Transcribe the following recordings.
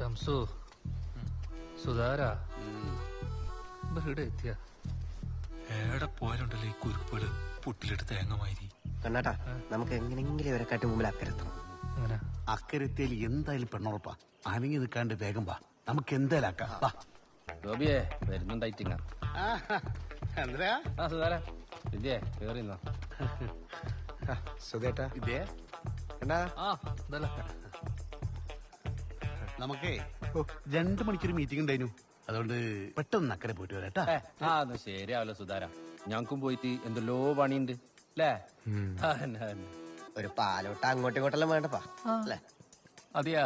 ഷംസു സുധാര. ഇവിടെ എത്തിയ. ഏടെ പോയാലുണ്ടല്ലോ ഈ കുരുപ്പുകൾ പുട്ടിലിട്ട് തേങ്ങ മാതിരി കണ്ണാട്ടാ നമുക്ക് എങ്ങനെങ്കിലും ഇവരെ കാട്ടി മുമ്പിൽ അക്കരെത്തണം. അങ്ങനെ അക്കരത്തേൽ എന്തായാലും പെണ്ണുറപ്പാ. അനങ്ങി നിൽക്കാണ്ട് വേഗം വാ. നമുക്ക് എന്തായാലും ആക്കാം വാ. ഗോപിയെ വരുന്നുണ്ടായിട്ടിങ്ങ എന്താ ആ സുധാര. വിദ്യേ കേറിന്നോ. സുധേട്ടാ. ഇതേ എന്നാ ആ ഇതല്ല. നമുക്കേ രണ്ടു മണിക്കൊരു മീറ്റിംഗ് ഉണ്ടായിരുന്നു അതുകൊണ്ട് പെട്ടെന്ന് അക്കരെ പോയിട്ട് വരാട്ടാ ആ എന്നാ ശരിയാവല്ലോ സുധാര ഞങ്ങൾക്കും പോയിട്ട് എന്തെല്ലോ പണിയുണ്ട് അല്ലേ? ഒരു പാലോട്ട അങ്ങോട്ടും ഇങ്ങോട്ടെല്ലാം വേണ്ടപ്പാ അല്ലേ? അതെയാ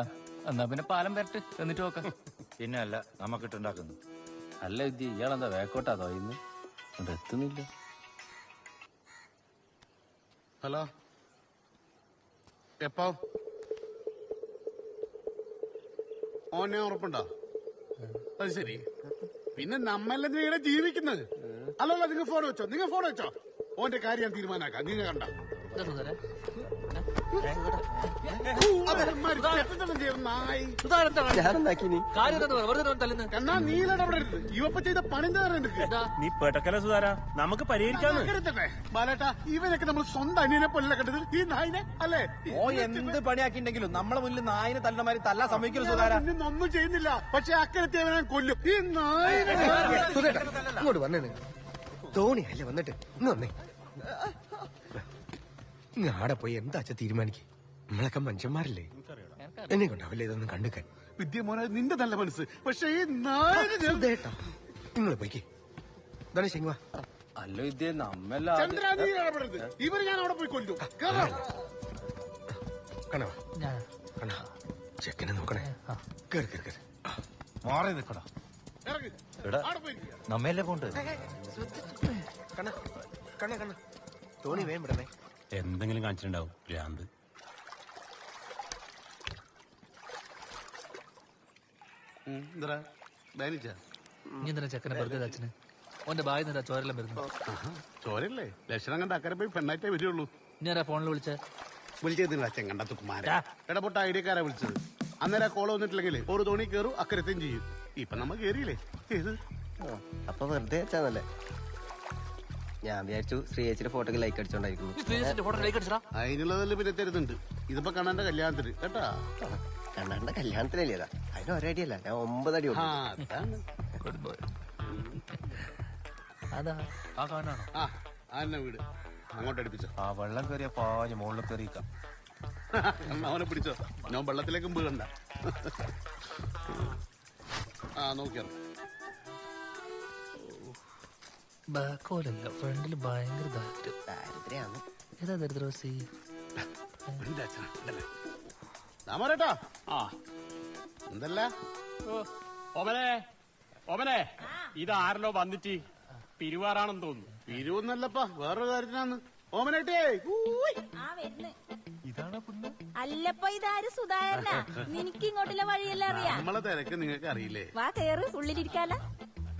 എന്നാ പിന്നെ പാലം വരട്ട് എന്നിട്ട് നോക്കാം. പിന്നെ അല്ല നമുക്കിട്ടുണ്ടാക്കുന്നു അല്ല വിദ്യ ഇയാളെന്താ വേക്കോട്ടാ തോന്നുന്നു? അത് എത്തുന്നില്ല. ഹലോ. എപ്പോ? ഓനെ ഉറപ്പുണ്ടോ? അത് ശരി. പിന്നെ നമ്മളെ നിങ്ങളെ ജീവിക്കുന്നത്. അല്ലല്ല നിങ്ങൾ ഫോൺ വെച്ചോ. നിങ്ങൾ ഫോൺ വെച്ചോ. ഓന്റെ കാര്യം തീരുമാനാക്കാം. നിങ്ങൾ കണ്ട? നീ പെട്ടക്കല സുധാര? നമുക്ക് പരിഹരിക്കാന്ന്. ബാലേട്ടാ ഇവനൊക്കെ നമ്മൾ സ്വന്തം അനിയനെ പോലെ കണ്ടത്? ഈ നായിനെ അല്ലേ? ഓ എന്ത് പണിയാക്കിണ്ടെങ്കിലും നമ്മളെ മുന്നിൽ നായിനെ തല്ലമാരി തല്ല സമ്മതിക്കല്ലോ സുധാര? ഒന്നും ചെയ്യുന്നില്ല. പക്ഷെ അക്കരത്തെ അവനെ കൊല്ലും. ഈ നായിനെ ഇങ്ങോട്ട് വന്നേ തോണി അല്ലേ വന്നിട്ട്? ഇന്ന് വന്നേ. ആടെ പോയി എന്താ അച്ഛ തീരുമാനിക്കേ? നമ്മളൊക്കെ മനുഷ്യന്മാരല്ലേ? എന്നെ കൊണ്ടാവില്ലേ ഇതൊന്നും കണ്ടുക്കാൻ. വിദ്യ മോനെ നിന്റെ നല്ല മനസ്സ്. പക്ഷേ നിങ്ങൾ പോയിക്കേ. ഇതാണ് ശരിവാ അല്ല വിദ്യ നമ്മെല്ലാം ഇവർ ഞാൻ അവിടെ പോയി കൊല്ലും. കണവാ കണാ ചെക്കനെ നോക്കണേ. കേറി കേറി കേറി. മാറി ഇരിക്ക. നമ്മയല്ലേ പോണ്ട് കണ്ണ കണ്ണ കണ്ണ തോണി വേം വിടണേ. എന്തെങ്കിലും കാണിച്ചിട്ടുണ്ടാവും. ഭ്രാന്ത്. ചെക്കനെ വെറുതെ അച്ഛന്? ഓന്റെ ബായി നിന്നാ ചോരെല്ലാം വരുന്നു ആഹാ, ചോരല്ലേ ലക്ഷണം കണ്ട അക്കരെ പോയി പെണ്ണായിട്ടേ വരുള്ളൂ. ഞാൻ ഫോണിൽ വിളിച്ച? വിളിച്ചതിന് അച്ഛൻ കണ്ട തുക്കുമാര ഇടപെട്ട ഐഡിയക്കാരാ വിളിച്ചത്. അന്നേരം കോള വന്നിട്ടില്ലെങ്കിൽ ഒരു തോണി കയറും അക്കരത്തെയും ചെയ്യും. ഇപ്പൊ നമ്മ കേറിയില്ലേ? ഏത്? അപ്പൊ വെറുതെ ഞാൻ വിചാരിച്ചു ശ്രീയേച്ചിയുടെ ഫോട്ടോക്ക് ലൈക്ക് അടിച്ചോണ്ടായിരിക്കുന്നു. ഫോട്ടോ ലൈക്ക് അടിച്ചോണ്ടായിരിക്കുന്നു അതിനുള്ളതല്ലേ പിന്നെ തരുന്നുണ്ട്. ഇതിപ്പോ കണ്ണന്റെ കല്യാണത്തിന് കേട്ടാ? കണ്ണന്റെ കല്യാണത്തിനല്ലേ അതിന് ഒരടിയല്ല ഞാൻ ഒമ്പത് അടി. അതാ. ആ കാണാണോ ആ ആന്നെ വീട്. അങ്ങോട്ട് അടുപ്പിച്ചോ? ആ വെള്ളം കയറിയ പാഞ്ഞ് മുകളിൽ കയറിയിക്കാം എന്നാ അവനെ പിടിച്ചോ. ഞാൻ വെള്ളത്തിലേക്കും വീഴണ്ട. ആ നോക്കിയാ ബാക്കോലല്ല ഫ്രണ്ടിൽ ഭയങ്കര ദാരിദ്ര്യം. ദാരിദ്ര്യാണ്. ഏതാ ദരിദ്രവാസി രാമരേട്ടാ ആ. എന്തല്ല? ഓമനെ ഓമനെ ഇതാരല്ലോ വന്നിട്ട് പിരിവാറാണെന്ന് തോന്നുന്നു. പിരിവൊന്നല്ലപ്പാ വേറൊരു കാര്യത്തിനാന്ന്. ഓമനേട്ടേ ആ വരുന്ന്. അല്ലപ്പോ ഇതാര് സുധാകരനാ? നിനക്ക് ഇങ്ങോട്ടുള്ള വഴിയെല്ലാം അറിയാം. നമ്മളെ തിരക്ക് നിങ്ങൾക്ക് അറിയില്ലേ വാ കയറ് ഉള്ളിലിരിക്കാല.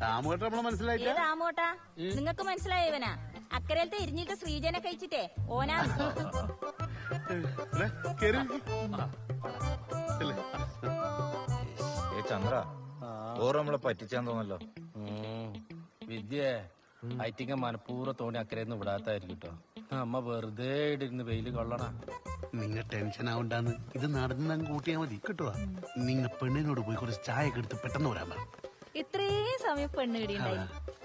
രാമേട്ട നമ്മളെ മനസ്സിലായില്ല? ഏത് ആമോട്ടാ നിങ്ങക്ക് മനസ്സിലായവനാ അക്കരയിലത്തെ എരിഞ്ഞിട്ട് ശ്രീജനെ കഴിച്ചിട്ടേ ഓനാ. ദേ, കേറി? ഏ ചന്ദ്ര ഓറ് നമ്മളെ പറ്റിച്ചാൻ തോന്നല്ലോ വിദ്യ ഐറ്റിങ്ങ മനഃപൂർവം തോണി അക്കരയൊന്നും വിടാത്തായിരിക്കും കേട്ടോ അമ്മ വെറുതെ ഇടിരുന്ന് വെയിൽ കൊള്ളണ. നിങ്ങ ടെൻഷൻ ആവണ്ടാന്ന്. ഇത് നടന്ന് കൂട്ടിയാ മതി. കിട്ടുവാ? നിങ്ങ പെണ്ണിനോട് പോയി കുറച്ച് ചായ ഒക്കെ എടുത്ത് പെട്ടെന്ന് വരാൻ പറ. ഇത്രയും സമയം പെണ്ണ് കിടിയുണ്ടായി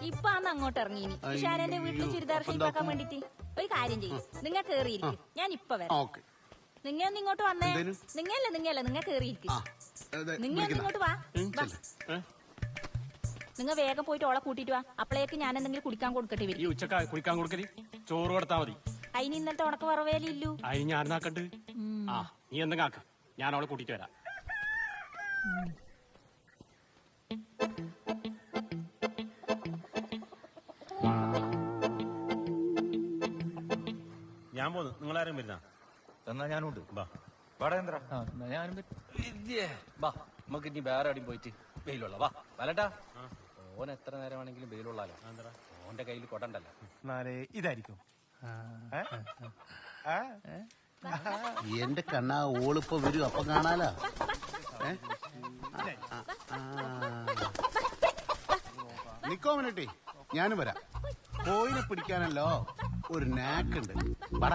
ഇപ്പൊ അന്ന് അങ്ങോട്ട് ഇറങ്ങി ഇനി. ഇഷാനന്റെ വീട്ടിൽ ചുരിദാർ ഷേപ്പാക്കാൻ വേണ്ടിട്ട് ഒരു കാര്യം ചെയ്യും. നിങ്ങൾ കേറിയിരിക്കും. ഞാൻ ഇപ്പൊ വരാം. നിങ്ങൾ നിങ്ങ ഒന്ന് ഇങ്ങോട്ട് വന്നേ? നിങ്ങല്ല നിങ്ങല്ല നിങ്ങൾ കേറിയിരിക്കും. നിങ്ങൾ ഒന്ന് ഇങ്ങോട്ട് വാ. നിങ്ങൾ നിങ്ങ വേഗം പോയിട്ട് ഓളെ കൂട്ടിട്ട് വാ. അപ്പളേക്ക് ഞാൻ എന്തെങ്കിലും കുടിക്കാൻ കൊടുക്കട്ടെ ഈ ഉച്ചക്ക കുടിക്കാൻ കൊടുക്കൽ? ചോറ് കൊടുത്താ മതി. അതിന് ഇന്നലത്തെ ഉണക്ക് വറവേലില്ലു അതിന് ഞാൻ നാക്കണ്ട് ആ നീ എന്തെങ്കിലും ആക്ക. ഞാൻ അവളെ കൂട്ടിട്ട് വരാം. ഞാൻ പോന്നു. നിങ്ങളാരും വരുന്ന? എന്നാ ഞാനുണ്ട്. വാടേന്ദ്ര ഞാനും വാ നമുക്ക് ഇനി വേറെ എവിടെയും പോയിട്ട് വെയിലുള്ള വാ വരട്ടാ. ഓൻ എത്ര നേരം നേരമാണെങ്കിലും വെയിലുള്ളാലോ. ഓന്റെ കയ്യിൽ കൊടണ്ടല്ല. കൊടണ്ടല്ലോ ഇതായിരിക്കും. എന്റെ കണ്ണാ ഓളിപ്പൊ വരും അപ്പൊ കാണാലോ? നിക്കോ മിനിട്ടേ. ഞാനും വരാം. കോയിനെ പിടിക്കാനല്ലോ ഒരു നാക്കുണ്ട് പറ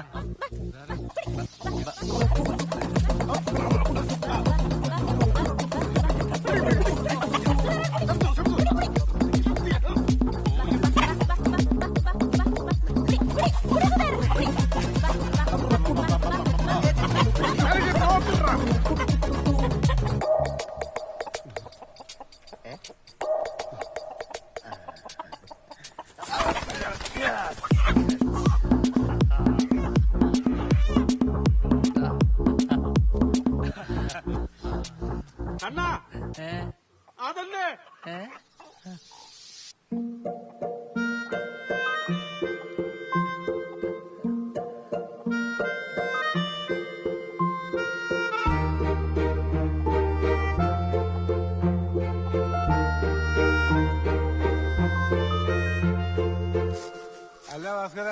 അല്ല ഭാസ്കര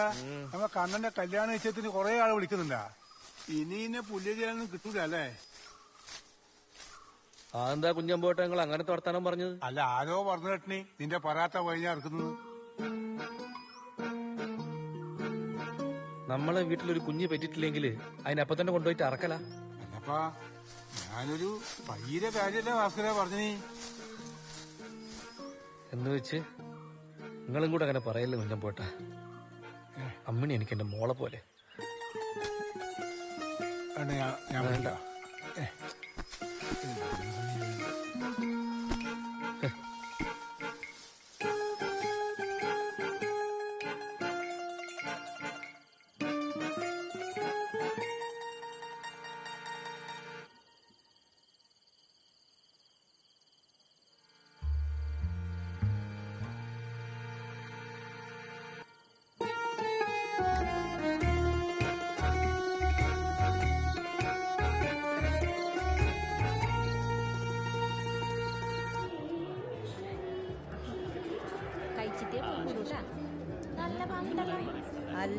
നമ്മ കണ്ണന്റെ കല്യാണ നിശ്ചയത്തിന് കൊറേ ആൾ വിളിക്കുന്നുണ്ടാ. ഇനി ഇന്നെ ചെയ്യാനൊന്നും കിട്ടൂല അല്ലേ? അതെന്താ കുഞ്ഞമ്പോട്ടെ നിങ്ങൾ അങ്ങനെ വർത്താനം പറഞ്ഞത്? അല്ല ആരോ പറഞ്ഞു കേട്ടിനി. നിന്റെ പരാത്ത കഴിഞ്ഞാ ഇറക്കുന്നത് നമ്മളെ വീട്ടിലൊരു കുഞ്ഞ് പറ്റിയിട്ടില്ലെങ്കിൽ അതിനപ്പം തന്നെ കൊണ്ടുപോയിട്ട് അറക്കല. അല്ലപ്പാ ഞാനൊരു പയ്യരെ കാര്യല്ലേ ഭാസ്കര പറഞ്ഞേ എന്ന് വെച്ച് നിങ്ങളും കൂടെ അങ്ങനെ പറയല്ലേ കുഞ്ഞമ്പോട്ട അമ്മിണി എനിക്ക് എന്റെ മോളെ പോലെ. ഞാൻ വേണ്ട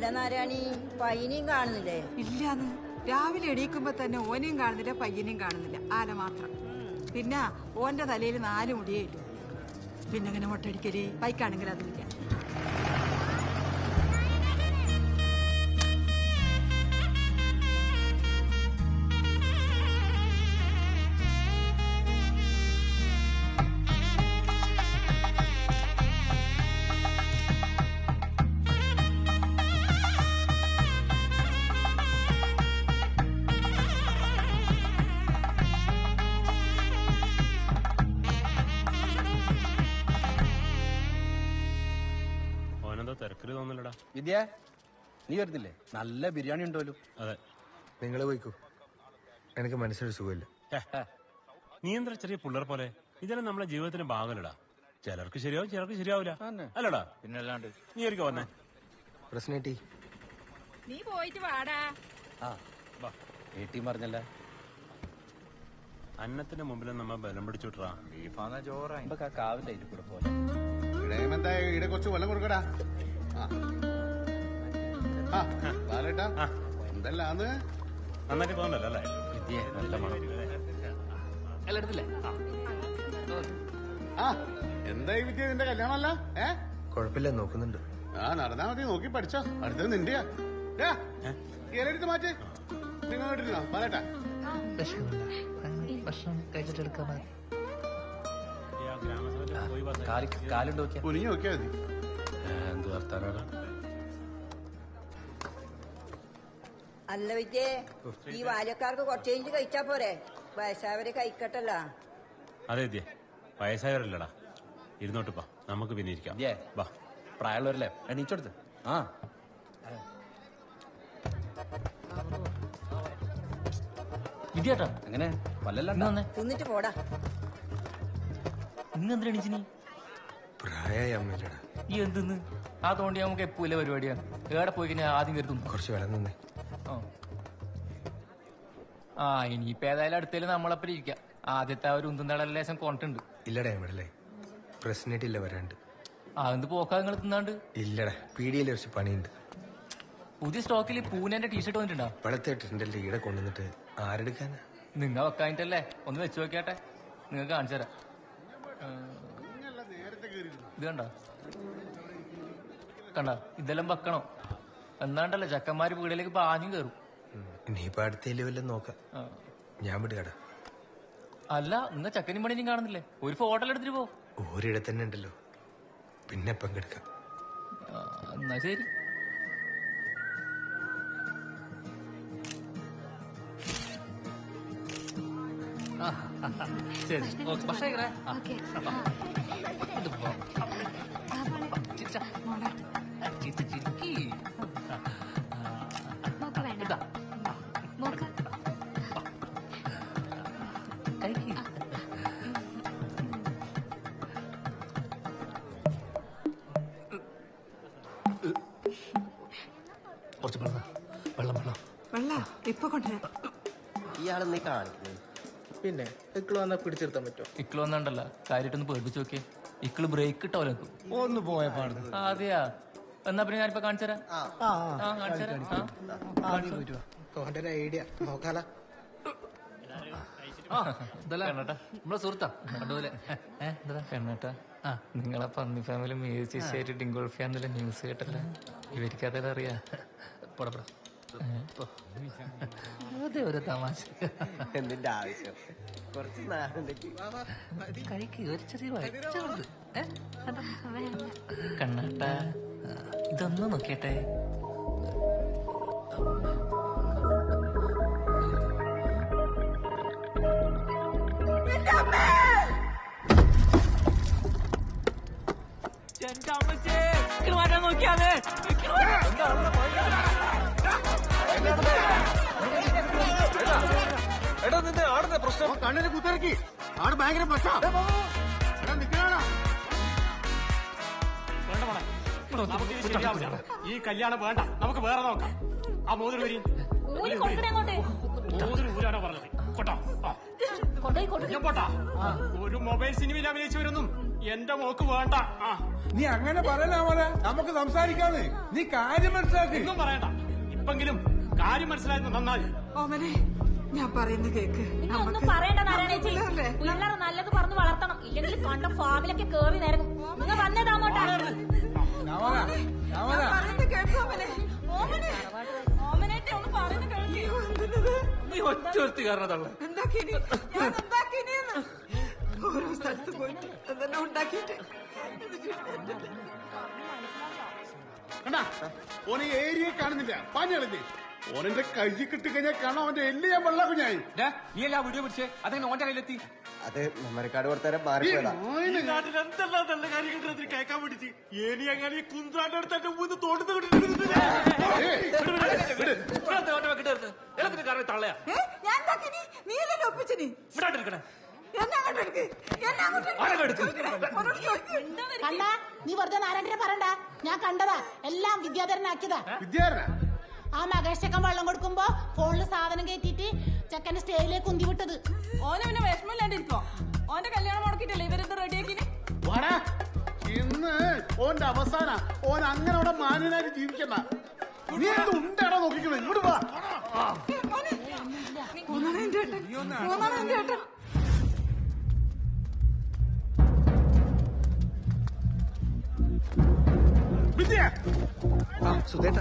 അല്ല നാരായണി പയ്യനെയും കാണുന്നില്ലേ? ഇല്ലാന്ന്. രാവിലെ എണീക്കുമ്പോ തന്നെ ഓനെയും കാണുന്നില്ല പയ്യനെയും കാണുന്നില്ല. ആന മാത്രം. പിന്നെ ഓന്റെ തലയിൽ നാല് മുടിയേ ഇല്ലു. പിന്നെ അങ്ങനെ മുട്ടടിക്കൽ? പൈക്കാണെങ്കിൽ അതുമില്ല വിദ്യ നീ വരുന്നില്ലേ? നല്ല ബിരിയാണി ഉണ്ടല്ലോ അതെ. നിങ്ങൾ പോയിക്കോ. എനിക്ക് മനസ്സിനൊരു സുഖമില്ല. നീ എന്താ ചെറിയ പിള്ളേർ പോലെ? ഇതെല്ലാം നമ്മളെ ജീവിതത്തിന്റെ ഭാഗമല്ലടാ. ചിലർക്ക് ശരിയാവും ചിലർക്ക് ശരിയാവില്ല. അല്ലടാ. പിന്നെ അല്ലാണ്ട് നീ ഒരിക്കൽ വന്നേ? പ്രശ്നേട്ടി നീ പോയിട്ട് വാടാ. ആ വീട്ടിൽ പറഞ്ഞല്ല? അന്നത്തിന്റെ മുമ്പിൽ നമ്മ ബലം പിടിച്ചുവിട്ടാ ബീഫാന്ന ചോറാ. അതിൽ കൂടെ പോലെ. ഇവിടെ കുറച്ച് വെള്ളം കൊടുക്കടാ. ആ. ആ, ഈ എന്തല്ലാന്ന്? നന്നായിട്ട് തോന്നല്ലോ അല്ലേ? വിദ്യ നല്ല മണം. അല്ല എടുത്തില്ലേ? ആ. എന്തായി വിദ്യ നിന്റെ കല്യാണമല്ല? ഏ? കുഴപ്പമില്ല നോക്കുന്നുണ്ട്. ആ നടന്നാ മതി നോക്കി പഠിച്ചോ. അടുത്തത് നിന്റെയാ. ഏ, ഇലയെടുത്ത് മാറ്റി. നിങ്ങൾ കേട്ടിരുന്നോ പറയട്ടെ ഭക്ഷണം കഴിച്ചിട്ട് എടുക്കാൻ മതി. കാലുണ്ട് നോക്കിയാ കുനിഞ്ഞു നോക്കിയാ മതി. എന്ത് വർത്താനാണ് അല്ല വിജയ് ഈ ബാല്യക്കാർക്ക് കുറച്ച് കഴിഞ്ഞ് കഴിച്ചാ പോരെ? വയസ്സായവരെ കഴിക്കട്ടല്ലോ അതെ വിദ്യ. വയസ്സായവരല്ലടാ. ഇരുന്നോട്ടിപ്പാ നമുക്ക് പിന്നെ ഇരിക്കാം. വാ. പ്രായമുള്ളവരല്ലേ? എണീച്ചെടുത്ത് ആ. വിദ്യാട്ടാ. വല്ലല്ല വന്നേ. തിന്നിട്ട് പോടാ. ഇന്ന് എന്തിനാ എണീച്ച് നീ? പ്രായമായി അമ്മയില്ലടാ ഈ എന്തിന്ന്? ആ തോണ്ടി നമുക്ക് എപ്പൂല പരിപാടിയാണ് ഏടെ പോയി കഴിഞ്ഞാൽ ആദ്യം കരുതും കുറച്ച് വില നിന്നേ. ആ ഇനിയിപ്പോ ഏതായാലും അടുത്തേലും നമ്മളപ്പം ഇരിക്കാം. ആദ്യത്തെ ആ ഒരു ഉന്തും ലേശം കൊണ്ടുണ്ട്. ഇല്ലടാ എവിടല്ലേ പ്രശ്നേട്ടില്ല വരാണ്ട്. അതെന്ത് പോക്കാ നിങ്ങൾ തിന്നാണ്ട്? ഇല്ലടാ പീടിയയിൽ കുറച്ച് പണിയുണ്ട്. പുതിയ സ്റ്റോക്കിൽ പൂനെന്റെ ടീഷർട്ട് വന്നിട്ടുണ്ടോ? വെളുത്തിട്ടുണ്ടല്ലേ ഈടെ കൊണ്ടുവന്നിട്ട്. ആരെടുക്കാനാ? നിങ്ങ വെക്കാനിട്ടല്ലേ ഒന്ന് വെച്ച് നോക്കിയാട്ടെ. നിങ്ങൾക്ക് കാണിച്ചു തരാം. ഇത് കണ്ടോ? കണ്ടോ? ഇതെല്ലാം വെക്കണോ? എന്നാണ്ടല്ലേ ചക്കന്മാര് വീടിലേക്ക് പാഞ്ഞും കയറും ഇനിയിപ്പോ പാടത്തേലും വല്ലതും നോക്കാം. ഞാൻ വിടുകടാ. അല്ല ഇന്ന ചക്കനും പണിയും കാണുന്നില്ലേ? ഒരു ഫോട്ടോ എടുത്തിട്ട് പോ. ഒരിടത്ത് തന്നെ ഉണ്ടല്ലോ. പിന്നെ പങ്കെടുക്കാം. എന്നാ ശരി. ശരി. ഓക്കെ. പക്ഷേ ഇപ്പൊ കൊണ്ടുവരാം. ഇയാളെന്നീ കാണിക്കുന്നത് പിന്നെ ഇക്കിൾ വന്നാ പിടിച്ചെടുത്താൻ പറ്റുമോ? ഇക്കിൾ വന്നണ്ടല്ല കാര്യമായിട്ടൊന്ന് പേടിപ്പിച്ച് നോക്കിയേ. ഇക്കിൾ ബ്രേക്ക് ഇട്ടോ നിൽക്കും ഒന്ന് പോയ പാടുന്നു അതെയാ എന്നാ പിന്നെ ഞാനിപ്പോ കാണിച്ചു തരാം ആ കാണിച്ചു തരാം ആ. ഓന്റെ ഒരു ഐഡിയ. നോക്കാല. കണ്ണട്ടാ നമ്മളെ സുഹൃത്താ. കണ്ടുപോലെ കണ്ണട്ടാ നിങ്ങളെ പന്നി ഫാമിലി മ്യൂസിഷ്യമായിട്ട് ഡിങ്കോൾഫിയാന്നുള്ള ന്യൂസ് കേട്ടല്ലേ. ഇവർക്ക് അതെല്ലാം അറിയാ പോടാ. അതെ ഒരു തമാശ. എന്തിന്റെ ആവശ്യം കുറച്ച് നാളുണ്ടെങ്കിൽ കഴിക്ക് ഒരു ചെറിയ വയറ്റുണ്ട് കണ്ണാട്ട ഇതൊന്ന് നോക്കിയട്ടെ. എടാ നിന്റെ ആടിന്റെ പ്രശ്നം. കണ്ണിന് കുത്തിറക്കി ആട് ഭയങ്കര പ്രശ്നം. ഈ കല്യാണം വേണ്ട. നമുക്ക് വേറെ നോക്കാം. ആ മോതിരി വരി ഊരി മോതിരി ഊരാനോ പറഞ്ഞത്. കൊട്ടോ. ഞാൻ പോട്ടാ. ഒരു മൊബൈൽ സിനിമയിൽ അഭിനയിച്ചവരൊന്നും എന്റെ മോക്ക് വേണ്ട. നീ അങ്ങനെ പറയല മോനെ നമുക്ക് സംസാരിക്കാന്ന്. നീ കാര്യം മനസ്സിലാക്കി. ഒന്നും പറയണ്ട. ഇപ്പെങ്കിലും കാര്യം മനസ്സിലായത് നന്നായി. ഓമനെ ഞാൻ പറയുന്ന കേക്ക്. ഒന്നും പറയണ്ട നാരായണേച്ചി. പിള്ളേരല്ലേ? നല്ലത് പറഞ്ഞു വളർത്തണം. ഇല്ലെങ്കിൽ കണ്ട ഫാമിലൊക്കെ കേറി നിങ്ങൾ വന്നതാമോട്ടാ ഞാൻ പറയുന്ന കേക്ക് ഓമനെ ഓമനെ. ഓമനേറ്റെ ഒന്ന് പറയുന്ന കേൾക്ക്. എന്തിനത്? നീ ഒറ്റ ഒരുത്തി കാരണത്തുള്ള എന്താക്കിനി? ഞാൻ എന്താക്കിനിന്ന് ഓരോ സ്ഥലത്ത് പോയിട്ട് എന്തെല്ലാം ഉണ്ടാക്കിയിട്ട്? കണ്ടാ? ഓനെ ഏരിയ കാണുന്നില്ല. പാഞ്ഞളിഞ്ഞ് ഓനെന്റെ കൈ കിട്ടിക്കഴിഞ്ഞാൽ കാണാൻ അവന്റെ എല്ല് ഞാൻ വെള്ള കുഞ്ഞായി. നീ എല്ലാ വീഡിയോ പിടിച്ചേ? അതെങ്ങനെ ഓന്റെ കയ്യിലെത്തി? അത് മെമ്മറിക്കാട് കൊടുത്തരം മാറിപ്പോയതാ. കേൾക്കാൻ വേണ്ടിട്ട് ഏനി അങ്ങനെ കുന്ത്രാന്റെ അടുത്ത് എന്റെ മൂന്ന് തോട്ടത്ത് കാരണം തള്ളയാ? ഞാൻ നീ? ഒപ്പിച്ചിനി ഇവിടെ എടുക്കണേ. കണ്ട നീ വെറുതെ നാരായണനെ പറണ്ട ഞാൻ കണ്ടതാ. എല്ലാം വിദ്യാധരനാക്കിയതാ. വിദ്യാരന ആ മകേഷ് ചെക്കൻ വെള്ളം കൊടുക്കുമ്പോ ഫോണിൽ സാധനം കയറ്റിട്ട് ചെക്കന്റെ സ്റ്റേജിലേക്ക് ഉന്തി വിട്ടത്. ഓന പിന്നെ വിഷമില്ലാണ്ടിരിക്കോ ഓന്റെ കല്യാണം മുടക്കിട്ടല്ലേ ഇവരെന്ത് റെഡിയാക്കിന് വാടാ. ഇന്ന് ഓന്റെ അവസാന. ഓൻ അങ്ങനെ അവിടെ മാന്യനായിട്ട് ജീവിക്കണ്ട. നീ എന്ത് ഉണ്ടാടാ നോക്കിക്കണേ. ഇങ്ങോട്ട് വാ. നീ മൂന്നാണ് എന്റെ ഏട്ടൻ ആ സുധേട്ട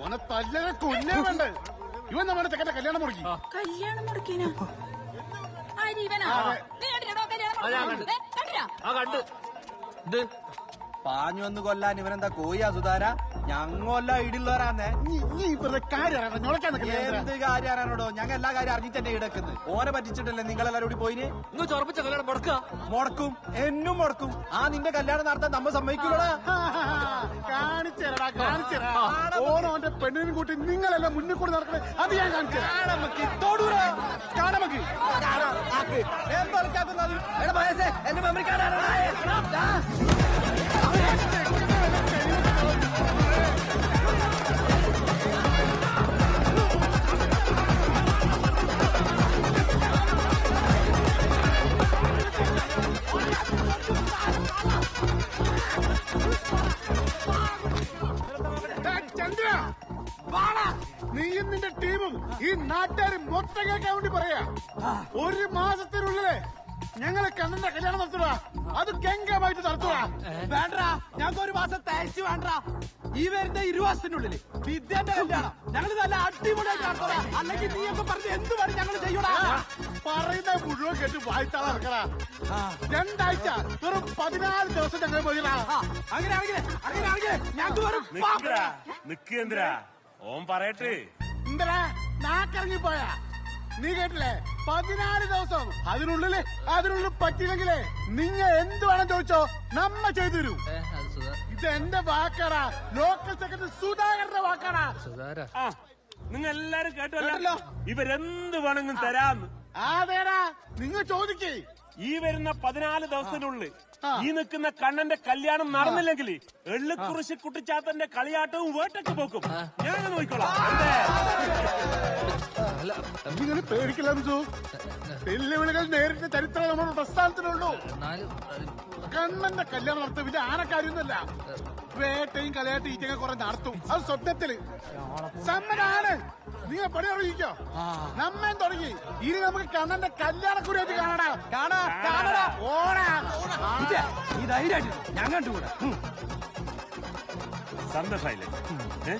ഓനെ തല്ലനെ കൊല്ലേ വേണ്ട ഇവൻ നമ്മുടെ ചെക്കന്റെ കല്യാണം മുറുക്കി. കല്യാണം മുറുക്കിനാ ഇവനാ? ഏ, കണ്ടില്ല ആ കണ്ട്. ഇത് പാഞ്ഞു വന്ന് കൊല്ലാൻ ഇവനെന്താ കോയാ സുധാര ഞങ്ങല്ല ഇടുള്ളവരാന്നേ എന്ത് കാര്യം അറിയാനോടോ ഞങ്ങൾ എല്ലാ കാര്യം അറിഞ്ഞിട്ടെന്നെ ഇടക്കുന്നത് ഓനെ പറ്റിച്ചിട്ടല്ലേ നിങ്ങളെല്ലാരും കൂടി പോയിന്? നിങ്ങൾ ചൊറപ്പിച്ച കല്യാണം മുടക്കുക. മുടക്കും. എന്നും മുടക്കും. ആ നിന്റെ കല്യാണം നടത്താൻ നമ്മ സമ്മതിക്കൂടാ കാണിച്ചേരടാ കാണിച്ചേരാ. ഓനോന്റെ പെണ്ണിനും കൂട്ടി നിങ്ങളെല്ലാം മുന്നിൽ കൂടി നടക്കണേ. അത് ഞാൻ കാണിച്ചു എന്റെ മെമ്മറി ചന്ദ്ര Everything. പറയുന്ന മുഴുവൻ കേട്ട് വായിച്ചാളെ ഇറക്കടാ രണ്ടാഴ്ച വെറും പതിനാല് ദിവസം ഞങ്ങൾ പോയിടാ അങ്ങനെ ആണെങ്കിലേ അങ്ങനെ ആണെങ്കിലേ ഞങ്ങൾക്ക് വെറും നിക്കടാ നിക്കേന്ദ്രാ ഓൻ പറയട്ടെ. എന്തരാ നാക്കിറങ്ങി പോയാ നീ കേട്ടില്ലേ? പതിനാല് ദിവസം അതിനുള്ളിൽ അതിനുള്ളിൽ പറ്റിയില്ലെങ്കിലേ നിങ്ങ എന്ത് വേണം ചോദിച്ചോ നമ്മ ചെയ്തു തരൂ. ഇത് എന്റെ വാക്കാടാ. ലോക്കൽ സെക്രട്ടറി സുധാകരന്റെ വാക്കാടാ. നിങ്ങൾ എല്ലാരും കേട്ടല്ലോ? ഇവരെന്ത് വേണമെങ്കിലും തരാന്ന്. അതേടാ നിങ്ങൾ ചോദിക്കേ. ഈ വരുന്ന പതിനാല് ദിവസത്തിനുള്ളിൽ ഈ നിൽക്കുന്ന കണ്ണന്റെ കല്യാണം നടന്നില്ലെങ്കിൽ എള്ളിക്കുറിശി കുട്ടിച്ചാത്തന്റെ കളിയാട്ടവും വേട്ടൊക്കെ പോക്കും. ഞാൻ നോക്കിക്കോളാം? നിങ്ങൾ പേടിക്കില്ല അംസു വെല്ലുവിളികൾ നേരിട്ട ചരിത്രം നമ്മുടെ പ്രസ്ഥാനത്തിനുള്ളൂ. കണ്ണന്റെ കല്യാണം നടത്തും ഇത് ആനക്കാരിയൊന്നുമല്ല. വേട്ടയും കളയാട്ട് ഈറ്റൊക്കെ കുറെ നടത്തും. അത് സ്വപ്നത്തിൽ. സമ്മനാണ്. നിങ്ങൾ പണി അറിയിക്കോ? നമ്മൻ തുടങ്ങി. ഇനി നമുക്ക് കണ്ണന്റെ കല്യാണക്കുരിയായിട്ട് കാണടാ. കാണാ കാണടാ. ഓടാ. ഈ ധൈര്യമായിട്ട് ഞാൻ കണ്ടുകൂടാ. സന്തോഷായില്ലേ? ഏ?